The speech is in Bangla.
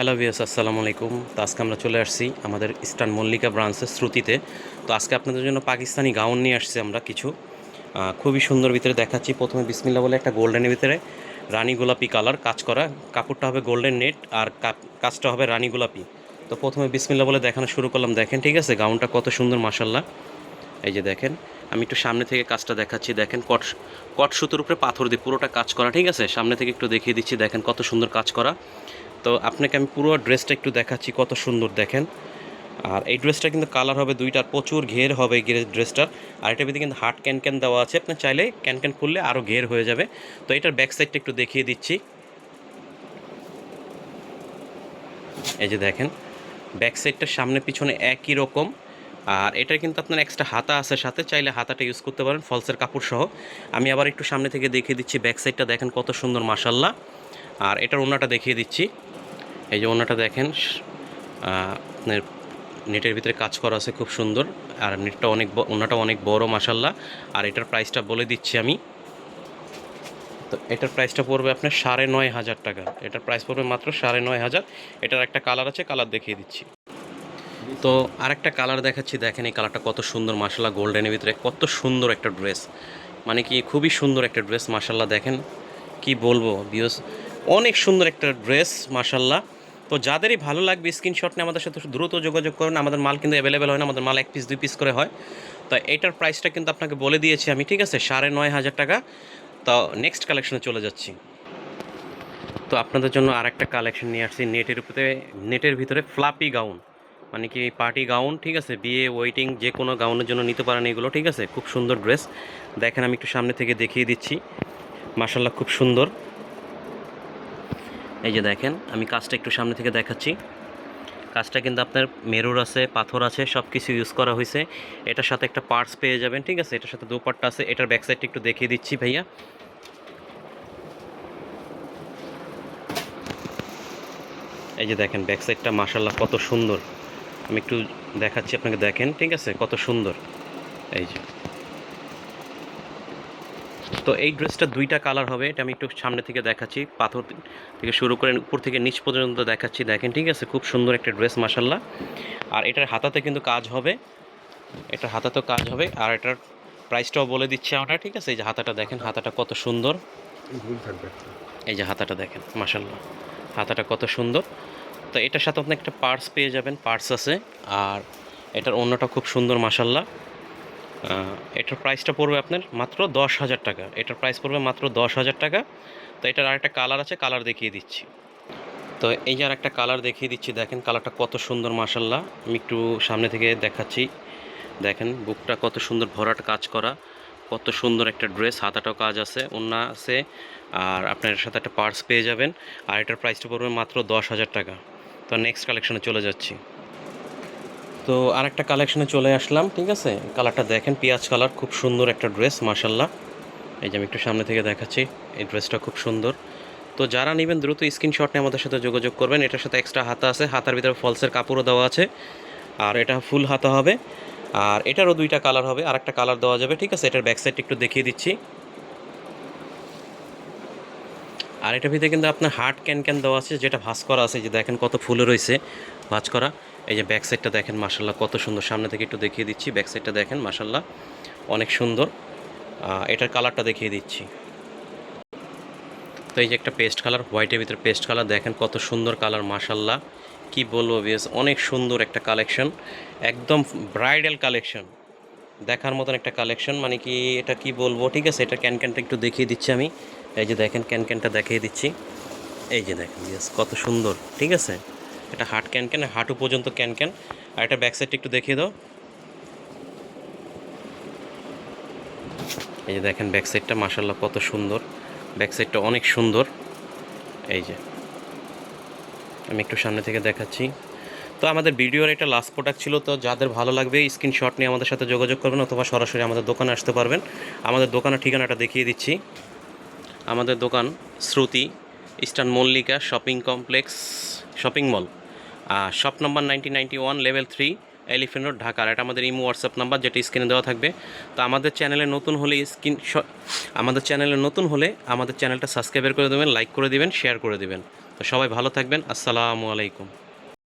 হ্যালো ভিয়াস আসসালামু আলাইকুম। তো আজকে আমরা চলে আসছি আমাদের ইস্টার্ন মল্লিকা ব্রাঞ্চের শ্রুতিতে। তো আজকে আপনাদের জন্য পাকিস্তানি গাউন নিয়ে আসছি আমরা কিছু। খুবই সুন্দর ভিতরে দেখাচ্ছি। প্রথমে বিসমিল্লা বলে একটা গোল্ডেনের ভিতরে রানী গোলাপি কালার কাজ করা। কাপড়টা হবে গোল্ডেন নেট আর কাজটা হবে রানী গোলাপি। তো প্রথমে বিসমিল্লা বলে দেখানো শুরু করলাম। দেখেন, ঠিক আছে? গাউনটা কত সুন্দর মাসাল্লাহ এই যে দেখেন, আমি একটু সামনে থেকে কাজটা দেখাচ্ছি। দেখেন, কট কট সুতোর উপরে পাথর দিয়ে পুরোটা কাজ করা, ঠিক আছে? সামনে থেকে একটু দেখিয়ে দিচ্ছি। দেখেন, কত সুন্দর কাজ করা। তো আপনাকে আমি পুরো ড্রেসটা একটু দেখাচ্ছি, কত সুন্দর দেখেন। আর এই ড্রেসটা কিন্তু কালার হবে দুইটার, প্রচুর ঘের হবে এই ড্রেসটার। আর এটার ভিতরে কিন্তু হার্ট ক্যান ক্যান দেওয়া আছে, আপনি চাইলে ক্যান ক্যান খুললে আরও ঘের হয়ে যাবে। তো এটার ব্যাক সাইডটা একটু দেখিয়ে দিচ্ছি। এই যে দেখেন ব্যাক সাইডটার সামনে পিছনে একই রকম। আর এটার কিন্তু আপনার এক্সট্রা হাতা আছে সাথে, চাইলে হাতাটা ইউজ করতে পারেন ফলসের কাপড় সহ। আমি আবার একটু সামনে থেকে দেখিয়ে দিচ্ছি ব্যাক সাইডটা দেখেন কত সুন্দর মাসাল্লাহ আর এটার ওনাটা দেখিয়ে দিচ্ছি। এই যে ওনাটা দেখেন আপনার নেটের ভিতরে কাজ করা আছে খুব সুন্দর, আর নেটটা অনেক ওনাটা অনেক বড় মাসাল্লাহ আর এটার প্রাইসটা বলে দিচ্ছি আমি। তো এটার প্রাইসটা পড়বে আপনার সাড়ে নয় হাজার টাকা। এটার প্রাইস পড়বে মাত্র সাড়ে নয় হাজার। এটার একটা কালার আছে কালার দেখিয়ে দিচ্ছি। তো আরেকটা কালার দেখাচ্ছি, দেখেন এই কালারটা কত সুন্দর মাসাল্লাহ গোল্ডেনের ভিতরে কত সুন্দর একটা ড্রেস মানে কি, খুবই সুন্দর একটা ড্রেস মাসাল্লাহ দেখেন। কি বলব বিয়স অনেক সুন্দর একটা ড্রেস মাসাল্লাহ তো যাদেরই ভালো লাগবে স্ক্রিনশট নিয়ে আমাদের সাথে দ্রুত যোগাযোগ করুন। আমাদের মাল কিন্তু অ্যাভেলেবেল হয় না, আমাদের মাল এক পিস দুই পিস করে হয়। তো এটার প্রাইসটা কিন্তু আপনাকে বলে দিয়েছি আমি, ঠিক আছে? সাড়ে নয় হাজার টাকা। তো নেক্সট কালেকশনে চলে যাচ্ছি। তো আপনাদের জন্য আরেকটা কালেকশন নিয়ে আসছি নেটের উপরে নেটের ভিতরে ফ্লাপি গাউন মানে কি পার্টি গাউন ঠিক আছে? বিয়ে ওয়েটিং যে কোনো গাউনের জন্য নিতে পারেন এগুলো, ঠিক আছে? খুব সুন্দর ড্রেস দেখেন আমি একটু সামনে থেকে দেখিয়ে দিচ্ছি। মার্শাল্লাহ খুব সুন্দর। এই যে দেখেন, আমি কাজটা একটু সামনে থেকে দেখাচ্ছি। কাজটা কিন্তু আপনার মেরুর আছে, পাথর আছে সব কিছু ইউজ করা হয়েছে। এটার সাথে একটা পার্টস পেয়ে যাবেন, ঠিক আছে? এটার সাথে দোপাট্টা আছে, এটার ব্যাক সাইডটা একটু দেখিয়ে দিচ্ছি ভাইয়া। এই যে দেখেন ব্যাক সাইডটা মাশাল্লাহ কত সুন্দর। আমি একটু দেখাচ্ছি, আপনাকে দেখেন, ঠিক আছে? কত সুন্দর। এই যে। তো এই ড্রেসটা দুইটা কালার হবে এটা আমি একটু সামনে থেকে দেখাচ্ছি পাথর থেকে শুরু করে উপর থেকে নিচ পর্যন্ত দেখাচ্ছি দেখেন ঠিক আছে? খুব সুন্দর একটা ড্রেস মাসাল্লাহ আর এটার হাতাতে কিন্তু কাজ হবে এটার হাতাতেও কাজ হবে আর এটার প্রাইসটাও বলে দিচ্ছি আমরা ঠিক আছে? এই যে হাতাটা দেখেন হাতাটা কত সুন্দর। এই যে হাতাটা দেখেন মাসাল্লাহ হাতাটা কত সুন্দর। তো এটার সাথে আপনি একটা পার্স পেয়ে যাবেন পার্স আছে আর এটার অন্যটা খুব সুন্দর মাসাল্লাহ এটার প্রাইসটা পড়বে আপনার মাত্র দশ হাজার টাকা। এটার প্রাইস পড়বে মাত্র দশ হাজার টাকা। তো এটার আরেকটা কালার আছে কালার দেখিয়ে দিচ্ছি। তো এই যে আরেকটা কালার দেখিয়ে দিচ্ছি, দেখেন কালারটা কত সুন্দর মাসাল্লাহ আমি একটু সামনে থেকে দেখাচ্ছি। দেখেন, বুকটা কত সুন্দর ভরাট কাজ করা। কত সুন্দর একটা ড্রেস হাতাটাও কাজ আছে ওন্না আছে। আর আপনার সাথে একটা পার্স পেয়ে যাবেন। আর এটার প্রাইসটা পড়বে মাত্র দশ হাজার টাকা। তো নেক্সট কালেকশনে চলে যাচ্ছি। তো আর একটা কালেকশনে চলে আসলাম, ঠিক আছে? কালারটা দেখেন, পেঁয়াজ কালার খুব সুন্দর একটা ড্রেস মাসাল্লাহ এই যে আমি একটু সামনে থেকে দেখাচ্ছি, এই ড্রেসটা খুব সুন্দর। তো যারা নেবেন, দ্রুত স্ক্রিনশট নিয়ে আমাদের সাথে যোগাযোগ করবেন। এটার সাথে এক্সট্রা হাতা আছে, হাতার ভিতরে ফলসের কাপড়ও দেওয়া আছে। আর এটা ফুল হাতা হবে। আর এটারও দুইটা কালার হবে আর একটা কালার দেওয়া যাবে, ঠিক আছে? এটার ব্যাক সাইডটা একটু দেখিয়ে দিচ্ছি। আর এটার ভিতরে কিন্তু আপনার হার্ট ক্যান ক্যান দেওয়া আছে, যেটা ভাঁজ করা আছে যে দেখেন কত ফুলে রয়েছে ভাঁজ করা। এই যে ব্যাক সাইডটা দেখেন মাসাল্লাহ কত সুন্দর। সামনে থেকে একটু দেখিয়ে দিচ্ছি ব্যাক সাইডটা দেখেন মাসাল্লাহ অনেক সুন্দর। এটার কালারটা দেখিয়ে দিচ্ছি। তো এই যে একটা পেস্ট কালার হোয়াইটের ভিতরে পেস্ট কালার দেখেন কত সুন্দর কালার মাসাল্লাহ কি বলব বেশ অনেক সুন্দর একটা কালেকশন একদম ব্রাইডাল কালেকশন দেখার মতন একটা কালেকশন মানে কি এটা কি বলব, ঠিক আছে? এটা ক্যান ক্যানটা একটু দেখিয়ে দিচ্ছি আমি। এই যে দেখেন ক্যান ক্যানটা দেখিয়ে দিচ্ছি। এই যে দেখেন ইয়েস কত সুন্দর, ঠিক আছে? এটা হাট ক্যান ক্যান, হাঁটু পর্যন্ত ক্যান ক্যান। আর এটা ব্যাক সাইডটা একটু দেখিয়ে দাও। এই যে দেখেন ব্যাক সাইডটা মাসাল্লাহ কত সুন্দর। ব্যাক সাইডটা অনেক সুন্দর। এই যে, আমি একটু সামনে থেকে দেখাচ্ছি। তো আমাদের ভিডিওর একটা লাস্ট প্রোডাক্ট ছিল, তো যাদের ভালো লাগবে স্ক্রিনশট নিয়ে আমাদের সাথে যোগাযোগ করবেন, অথবা সরাসরি আমাদের দোকানে আসতে পারবেন। আমাদের দোকানের ঠিকানাটা দেখিয়ে দিচ্ছি। আমাদের দোকান Shruti, eastern Mallika, shopping complex, shopping mall. Shop number nineteen ninety one level three elephant road ঢাকার এটা আমাদের ইমো হোয়াটসঅ্যাপ নাম্বার যেটা স্ক্রিনে দেওয়া থাকবে। তো আমাদের চ্যানেলে নতুন হলে স্ক্রিন আমাদের চ্যানেলে নতুন হলে আমাদের চ্যানেলটা সাবস্ক্রাইব করে দেবেন লাইক করে দেবেন শেয়ার করে দেবেন। তো সবাই ভালো থাকবেন। আসসালামু আলাইকুম।